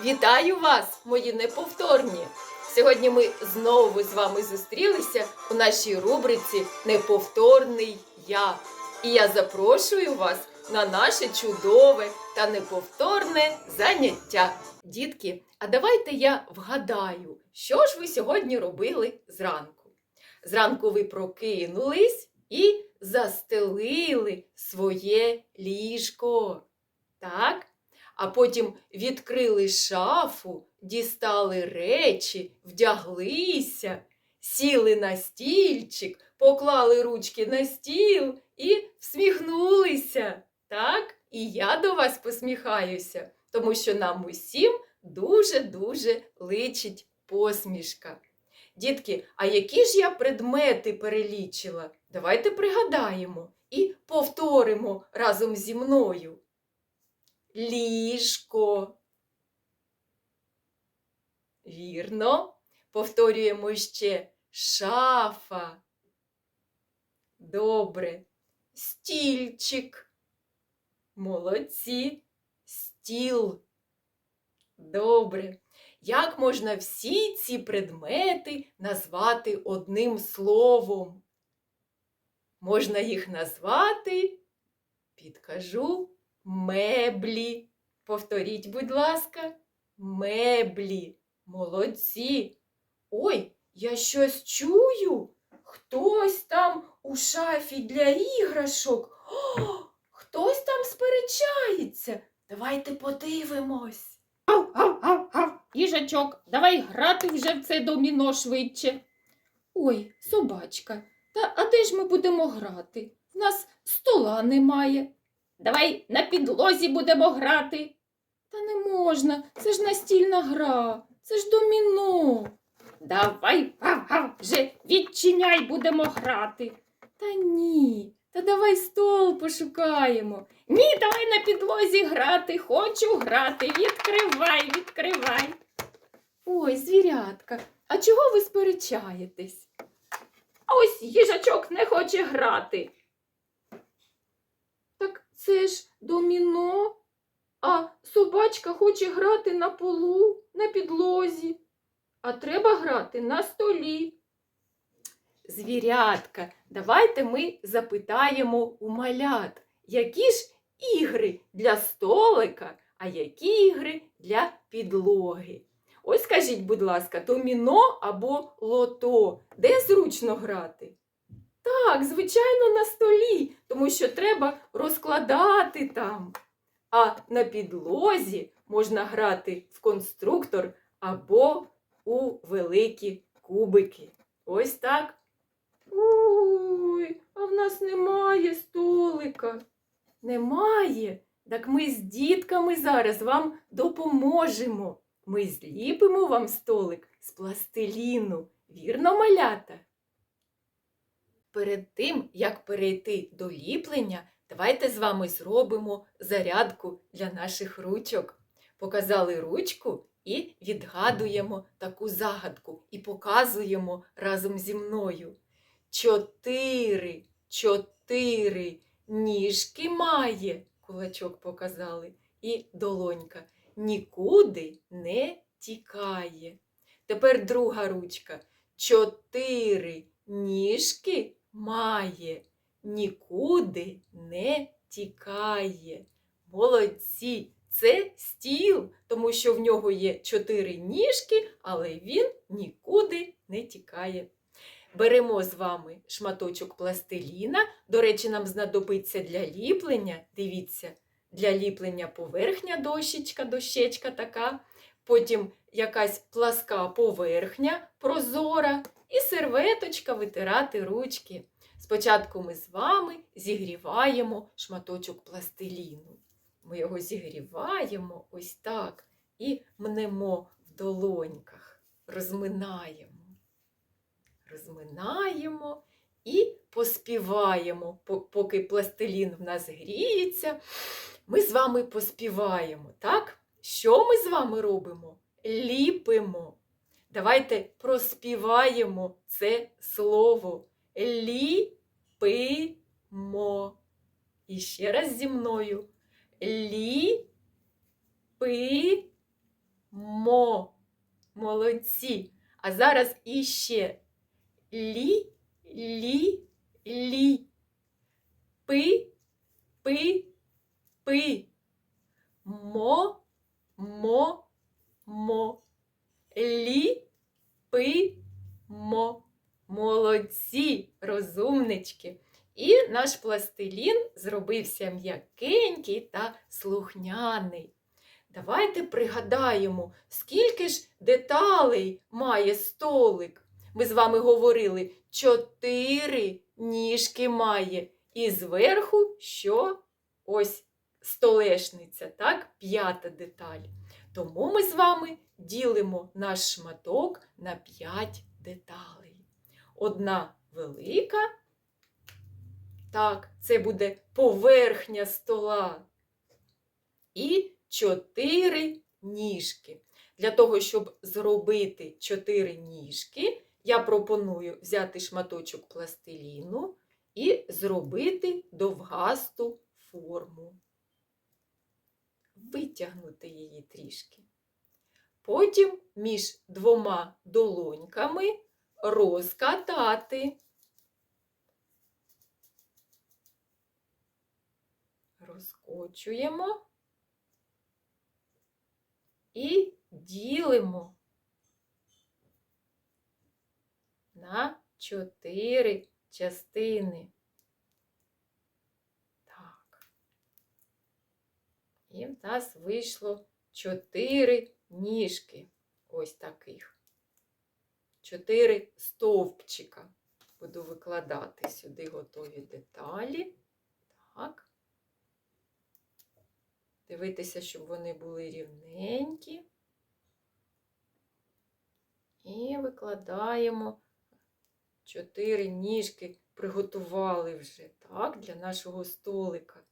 Вітаю вас, мої неповторні! Сьогодні ми знову з вами зустрілися у нашій рубриці Неповторний я. І я запрошую вас на наше чудове та неповторне заняття. Дітки, а давайте я вгадаю, що ж ви сьогодні робили зранку. Зранку ви прокинулись і застелили своє ліжко. Так? А потім відкрили шафу, дістали речі, вдяглися, сіли на стільчик, поклали ручки на стіл і всміхнулися. Так? І я до вас посміхаюся, тому що нам усім дуже-дуже личить посмішка. Дітки, а які ж я предмети перелічила? Давайте пригадаємо і повторимо разом зі мною ліжко. Вірно. Повторюємо ще шафа. Добре. Стільчик. Молодці. Стіл. Добре. Як можна всі ці предмети назвати одним словом? Можна їх назвати, підкажу, Меблі. Повторіть, будь ласка, меблі. Молодці. Ой, я щось чую. Хтось там у шафі для іграшок. О, хтось там сперечається. Давайте подивимось. Ав, ав, ав, ав. Їжачок, давай грати вже в це доміно швидше. Ой, собачка, та а де ж ми будемо грати? В нас стола немає. Давай на підлозі будемо грати. Та не можна, це ж настільна гра, це ж доміно. Давай, гав, гав, вже відчиняй будемо грати. Та ні, та давай стол пошукаємо. Ні, давай на підлозі грати, хочу грати. Відкривай, відкривай. Ой, звірятка, а чого ви сперечаєтесь? А ось їжачок не хоче грати. Це ж доміно, а собачка хоче грати на полу, на підлозі, а треба грати на столі. Звірятка, давайте ми запитаємо у малят, які ж ігри для столика, а які ігри для підлоги. Ось скажіть, будь ласка, доміно або лото, де зручно грати? Так, звичайно, на столі, тому що треба розкладати там. А на підлозі можна грати в конструктор або у великі кубики. Ось так. Ой, а в нас немає столика. Немає. Так ми з дітками зараз вам допоможемо. Ми зліпимо вам столик з пластиліну. Вірно, малята? Перед тим, як перейти до ліплення, давайте з вами зробимо зарядку для наших ручок. Показали ручку і відгадуємо таку загадку і показуємо разом зі мною. Чотири, чотири ніжки має, кулачок показали, і долонька. Нікуди не тікає. Тепер друга ручка. Чотири ніжки має, нікуди не тікає. Молодці! Це стіл, тому що в нього є чотири ніжки, але він нікуди не тікає. Беремо з вами шматочок пластиліна. До речі, нам знадобиться для ліплення. Дивіться, для ліплення поверхня дощечка, дощечка така. Потім якась пласка поверхня прозора і серветочка витирати ручки. Спочатку ми з вами зігріваємо шматочок пластиліну. Ми його зігріваємо ось так і мнемо в долоньках, розминаємо. Розминаємо і поспіваємо, поки пластилін в нас гріється. Ми з вами поспіваємо, так? Що ми з вами робимо? Ліпимо. Давайте проспіваємо це слово. Ліпимо. І ще раз зі мною. Ліпимо. мо. Молодці. А зараз іще лі, лі, лі. Пи, пи, пи. Мо, мо, мо. Лі, пи, мо. Молодці, розумнички. І наш пластилін зробився м'якенький та слухняний. Давайте пригадаємо, скільки ж деталей має столик. Ми з вами говорили, чотири ніжки має. І зверху що? Ось столешниця, так? П'ята деталь. Тому ми з вами ділимо наш шматок на п'ять деталей. Одна велика. Так, це буде поверхня стола. І чотири ніжки. Для того, щоб зробити чотири ніжки, я пропоную взяти шматочок пластиліну і зробити довгасту форму. Витягнути її трішки. Потім між двома долоньками розкатати. Розкочуємо і ділимо на чотири частини. Так. І в нас вийшло чотири ніжки. Ось таких. Чотири стовпчика. Буду викладати сюди готові деталі. Так. Дивитися, щоб вони були рівненькі. І викладаємо чотири ніжки, приготували вже так, для нашого столика.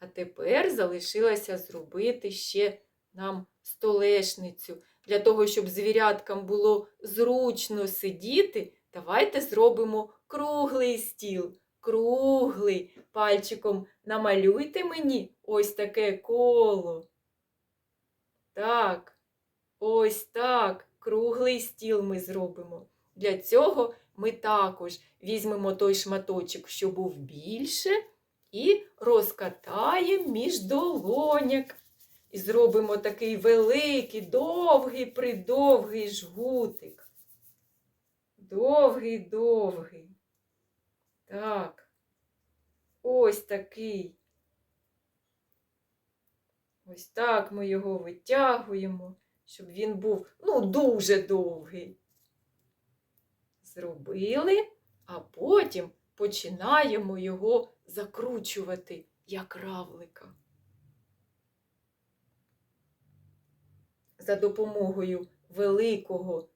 А тепер залишилося зробити ще нам столешницю. Для того, щоб звіряткам було зручно сидіти, давайте зробимо круглий стіл. Круглий. Пальчиком намалюйте мені ось таке коло. Так, ось так. Круглий стіл ми зробимо. Для цього ми також візьмемо той шматочок, що був більше, і розкатаємо між долоняк. І зробимо такий великий, довгий, придовгий жгутик. Довгий, довгий. Так. Ось такий. Ось так ми його витягуємо, щоб він був, ну, дуже довгий. Зробили, а потім починаємо його закручувати, як равлика. За допомогою великого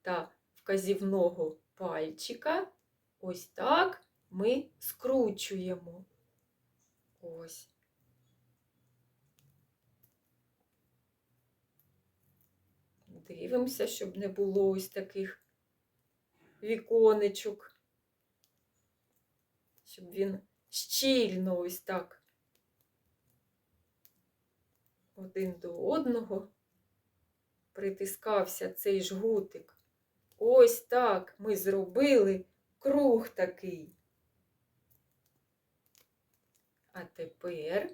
та вказівного пальчика ось так ми скручуємо. Ось. Дивимося, щоб не було ось таких віконечок, щоб він щільно ось так один до одного притискався цей жгутик. Ось так ми зробили круг такий. А тепер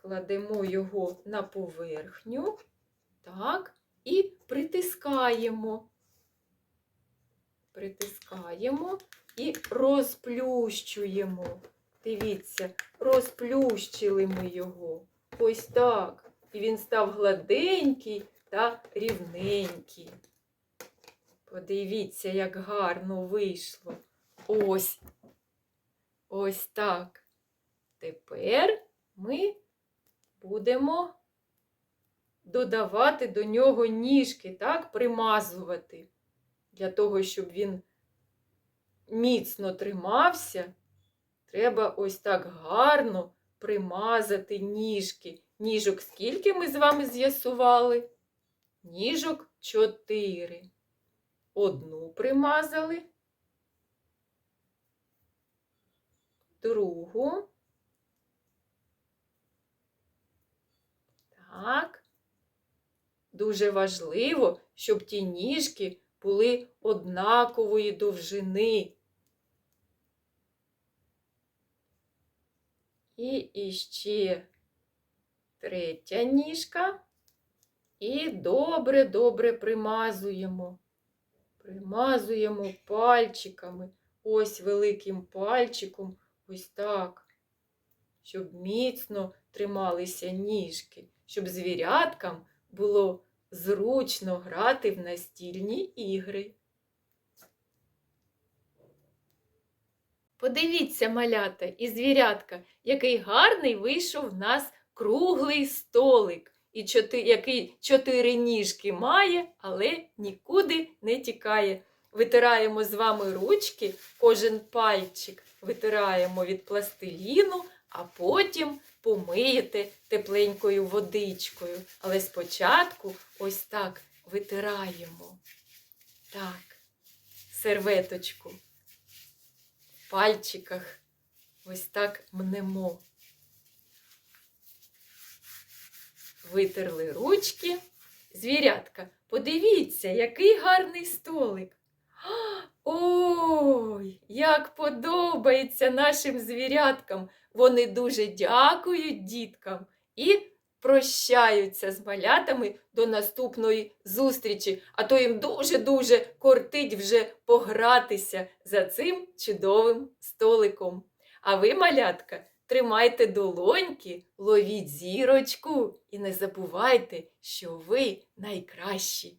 кладемо його на поверхню, так, і притискаємо. Притискаємо і розплющуємо. Дивіться, розплющили ми його. Ось так. І він став гладенький та рівненький. Подивіться, як гарно вийшло. Ось. Ось так. Тепер ми будемо додавати до нього ніжки, так, примазувати. Для того, щоб він міцно тримався, треба ось так гарно примазати ніжки. Ніжок скільки ми з вами з'ясували? Ніжок чотири. Одну примазали, другу. Так. дуже важливо, щоб ті ніжки були однакової довжини. І іще третя ніжка. І добре-добре примазуємо. Примазуємо пальчиками, ось великим пальчиком, ось так, щоб міцно трималися ніжки, щоб звіряткам було зручно грати в настільні ігри. Подивіться, малята і звірятка, який гарний вийшов в нас круглий столик, і чотири, який чотири ніжки має, але нікуди не тікає. Витираємо з вами ручки, кожен пальчик витираємо від пластиліну, а потім помиєте тепленькою водичкою. Але спочатку ось так витираємо. Так, серветочку пальчиках ось так мнемо. Витерли ручки. Звірятка, подивіться, який гарний столик. Ой, як подобається нашим звіряткам. Вони дуже дякують діткам і прощаються з малятами до наступної зустрічі, а то їм дуже-дуже кортить вже погратися за цим чудовим столиком. А ви, малятка, тримайте долоньки, ловіть зірочку і не забувайте, що ви найкращі.